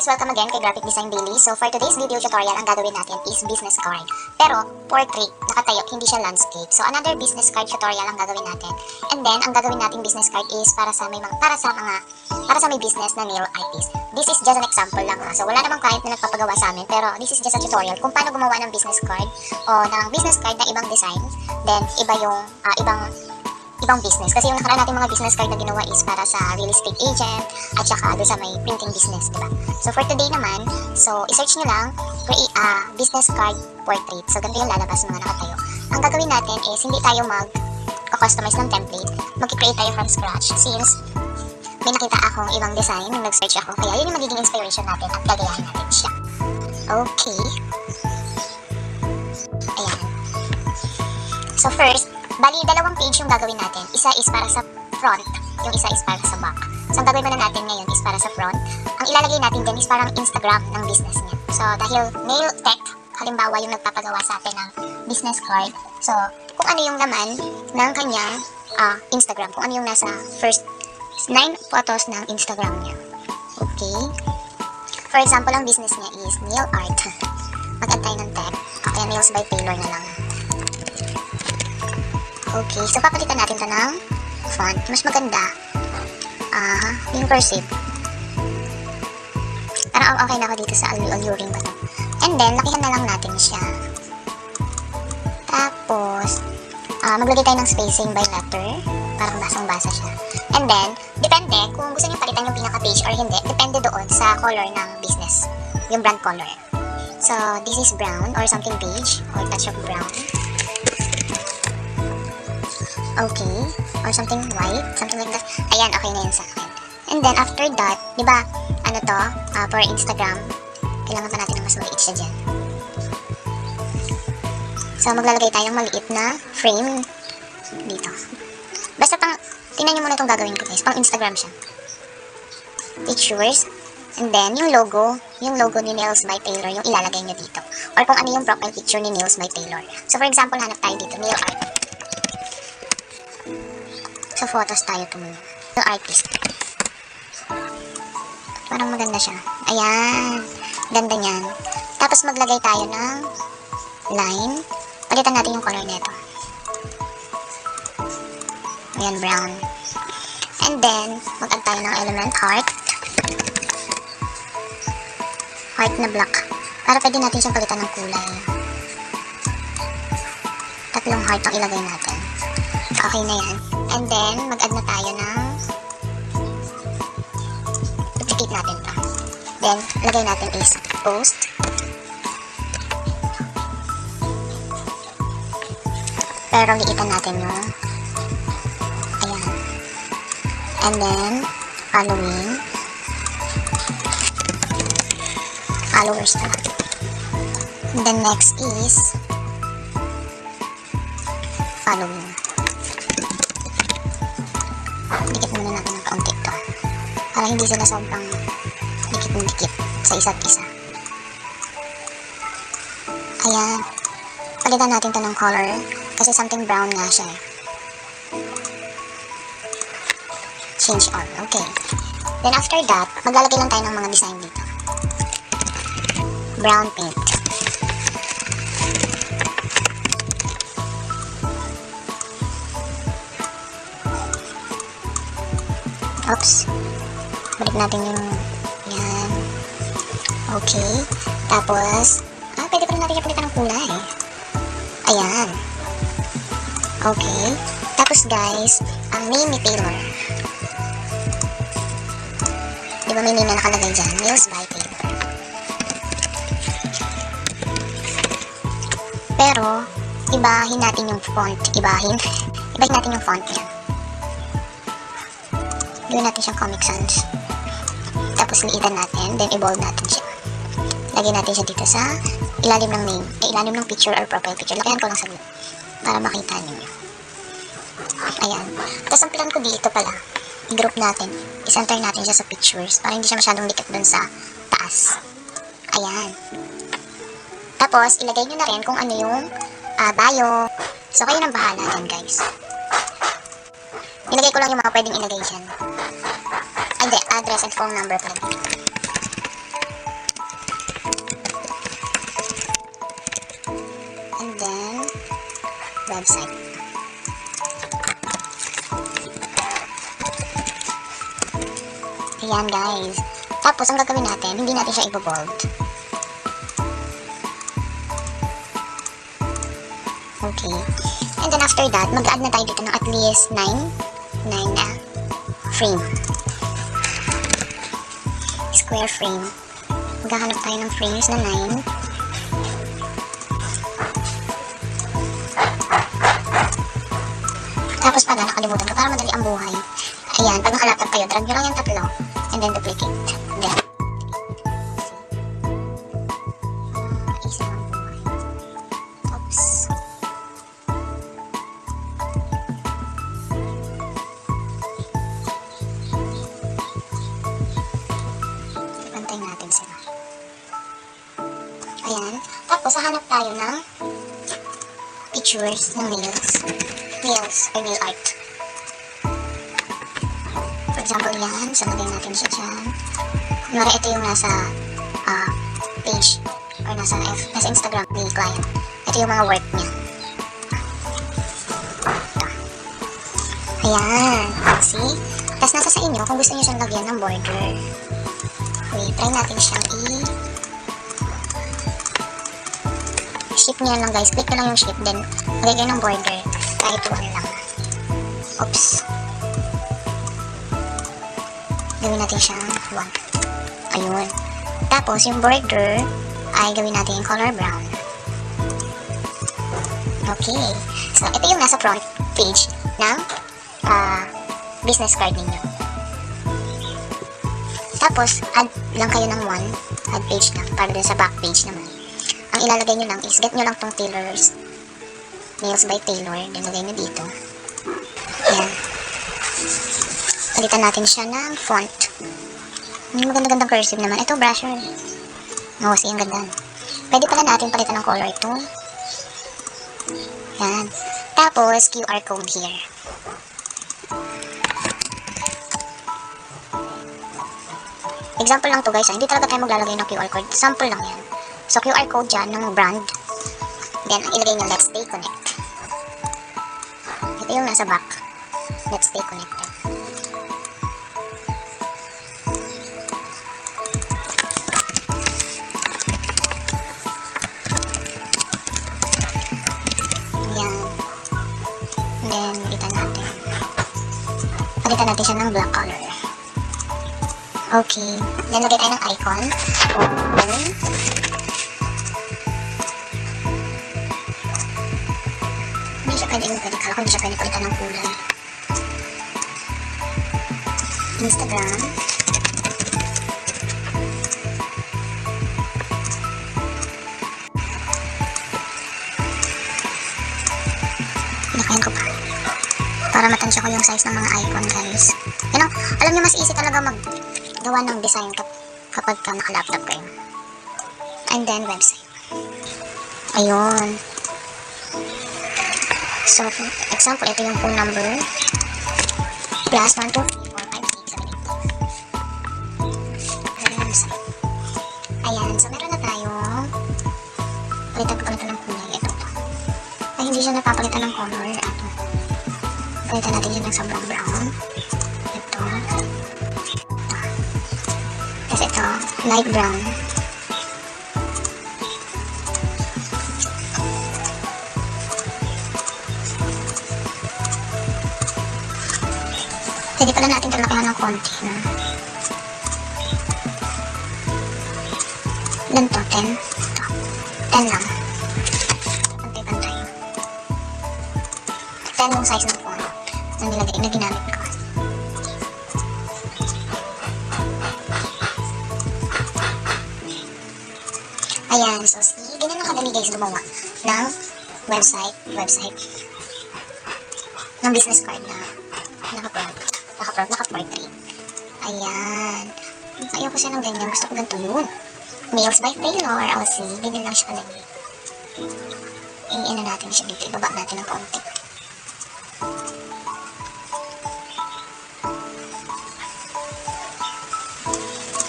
guys, welcome again kay Graphic Design Daily. So for today's video tutorial, ang gagawin natin is business card. Pero portrait, nakatayo, hindi siya landscape. So another business card tutorial ang gagawin natin. And then ang gagawin nating business card is para sa may mga para sa mga para sa may business na nail artist. This is just an example lang ha. So wala namang client na nagpapagawa sa amin, pero this is just a tutorial kung paano gumawa ng business card o ng business card na ibang design. Then iba yung ah, ibang ibang business. Kasi yung nakaraan natin mga business card na ginawa is para sa real estate agent at saka doon sa may printing business, di ba? So for today naman, so i-search nyo lang create a business card portrait. So ganito yung lalabas mga nakatayo. Ang gagawin natin is hindi tayo mag customize ng template. Mag-create tayo from scratch since may nakita akong ibang design nag-search ako. Kaya yun yung magiging inspiration natin at gagayahin natin siya. Okay. Ayan. So first, bali dalawang page yung gagawin natin. Isa is para sa front, yung isa is para sa back. So ang gagawin muna natin ngayon is para sa front. Ang ilalagay natin dyan is parang Instagram ng business niya. So dahil nail tech, halimbawa yung nagpapagawa sa atin ng business card. So kung ano yung laman ng kanyang ah, Instagram, kung ano yung nasa first nine photos ng Instagram niya. Okay. For example, ang business niya is nail art. Mag-add ng tech. Kaya nails by Taylor na lang. Okay, so papalitan natin to ng font. Mas maganda. Ah, yung cursive. Parang okay na ako dito sa al- alluring to. And then, lakihan na lang natin siya. Tapos, ah maglagay tayo ng spacing by letter. Parang basang-basa siya. And then, depende kung gusto niyo palitan yung pinaka-page or hindi. Depende doon sa color ng business. Yung brand color. So, this is brown or something beige or touch of brown. Okay. Or something white. Something like that. Ayan, okay na yun sa akin. And then, after that, di ba, ano to, ah, for Instagram, kailangan pa natin ng mas maliit siya dyan. So, maglalagay tayong maliit na frame dito. Basta pang, tingnan nyo muna itong gagawin ko guys. Pang Instagram siya. Pictures. And then, yung logo, yung logo ni Nails by Taylor, yung ilalagay nyo dito. Or kung ano yung profile picture ni Nails by Taylor. So, for example, hanap tayo dito, nail art. Sa photos tayo tumulong. Yung artist. Parang maganda siya. Ayan. Ganda niyan. Tapos maglagay tayo ng line. Palitan natin yung color nito. Ayan, brown. And then, mag-add tayo ng element heart. Heart na black. Para pwede natin siyang palitan ng kulay. Tatlong heart ang ilagay natin. Okay na yan. And then, mag-add na tayo ng duplicate natin to. Then, lagay natin is post. Pero liitan natin yung ayan. And then, following. Followers na. And then next is following. Para hindi sila sobrang dikit ng dikit sa isa't isa. Ayan. Palitan natin to ng color kasi something brown nga siya eh. Change all. Okay. Then after that, maglalagay lang tayo ng mga design dito. Brown paint. Oops. Balik natin yung yan. Okay. Tapos, ah, pwede pa rin natin siya palitan ng kulay. Ayan. Okay. Tapos guys, ang name ni Taylor. Di ba may name na nakalagay dyan? Nails by Taylor. Pero, ibahin natin yung font. Ibahin. Ibahin natin yung font yan. Gawin natin siyang Comic Sans. Tapos liitan natin, then i-bold natin siya. Lagyan natin siya dito sa ilalim ng name, eh, ilalim ng picture or profile picture. Lagyan ko lang sa blue para makita ninyo. Ayan. Tapos ang plan ko dito pala, i-group natin. I-center natin siya sa pictures para hindi siya masyadong dikit dun sa taas. Ayan. Tapos, ilagay nyo na rin kung ano yung ah, bio. So, kayo nang bahala dyan, guys. Ilagay ko lang yung mga pwedeng ilagay dyan and the address and phone number pa. And then, website. Ayan guys. Tapos, ang gagawin natin, hindi natin siya ipobold. Okay. And then after that, mag-add na tayo dito ng at least 9, 9 na frame. Square frame. Maghahanap tayo ng frames na 9. Tapos pala, nakalimutan ko, para madali ang buhay. Ayan, pag nakalaptop kayo, drag nyo lang yung tatlo. And then duplicate. Tapos, hahanap tayo ng pictures ng nails. Nails or nail art. For example, yan. So, lagay natin siya dyan. Kunwari, ito yung nasa ah, page or nasa, F, nasa Instagram ni client. Ito yung mga work niya. Ayan. See? Tapos nasa sa inyo kung gusto niyo siyang lagyan ng border. Wait, try natin siyang i... Ship niya lang guys. Click nyo lang yung ship. Then, lagay kayo ng border. Kahit one lang. Oops. Gawin natin siyang one. Ayun. Tapos, yung border ay gawin natin yung color brown. Okay. So, ito yung nasa front page ng ah, business card ninyo. Tapos, add lang kayo ng one, add page lang, para dun sa back page naman. Ang ilalagay nyo lang is, get nyo lang tong tailors, nails by tailor, then lagay nyo dito. Ayan. Palitan natin siya ng font. May maganda-gandang cursive naman. Ito, brusher. Oo, see, ang ganda. Pwede pala natin palitan ng color ito. Yan. Tapos, QR code here. Example lang to guys, ah. hindi talaga tayo maglalagay ng QR code. Sample lang yan. So, QR code dyan ng brand. Then, ilagay nyo, let's stay connect. Ito yung nasa back. Let's stay connected. Ayan. Then, palitan natin. Palitan natin siya ng black color. Okay. Then, lagay tayo ng icon. Open. Hindi siya pwede pwede kala ko hindi siya pwede palitan ng kulay. Instagram. Pinakayan ko pa. Para matansya ko yung size ng mga icon, guys. Yan ang, alam niyo, mas easy talaga maggawa ng design kap kapag ka naka-laptop kayo. And then, website. Ayun. So, for example, ito yung phone number. Plus 1, 2, 3, 4, 5, 6, 7, 8. Website. Ayan. So, meron na tayo. Palitan ko pala ito ng kulay. Ito. Ay, hindi siya napapalitan ng color. Ano? Palitan natin siya ng sobrang brown. Ito. Ito. Tapos ito, light brown. Pwede pala natin ito lakihan ng konti. No? Ilan to? 10? Ito. 10 lang. Pantay-pantay. 10 yung size ng font na nilagay na ginamit ko. Ayan, so see, ganyan lang kadali guys gumawa ng website, website ng business card na naka-print, naka-portrait. Ayan. Ayoko siya ng ganyan, gusto ko ganito yun. Mails by Taylor, see, ganyan lang siya kalagay. I-ano natin siya dito, ibaba natin ng konti.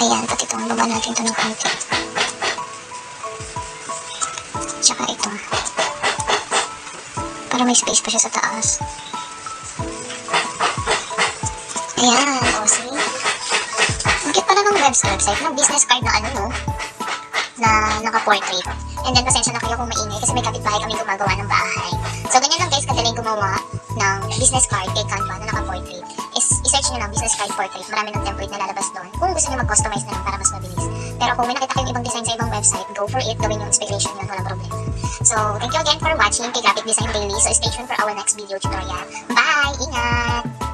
Ayan, pati ito, baba natin ito ng konti. Tsaka ito. Para may space pa siya sa taas. Website, ng business card na ano, no? na naka-portrait. And then, pasensya na kayo kung maingay kasi may kapitbahay kami gumagawa ng bahay. So, ganyan lang guys, kadaling gumawa ng business card kay Canva na naka-portrait. Is, i-search nyo lang business card portrait. Marami ng template na lalabas doon. Kung gusto nyo mag-customize na lang para mas mabilis. Pero kung may nakita kayong ibang design sa ibang website, go for it. Gawin yung inspiration yun, walang problema. So, thank you again for watching kay Graphic Design Daily. So, stay tuned for our next video tutorial. Bye! Ingat!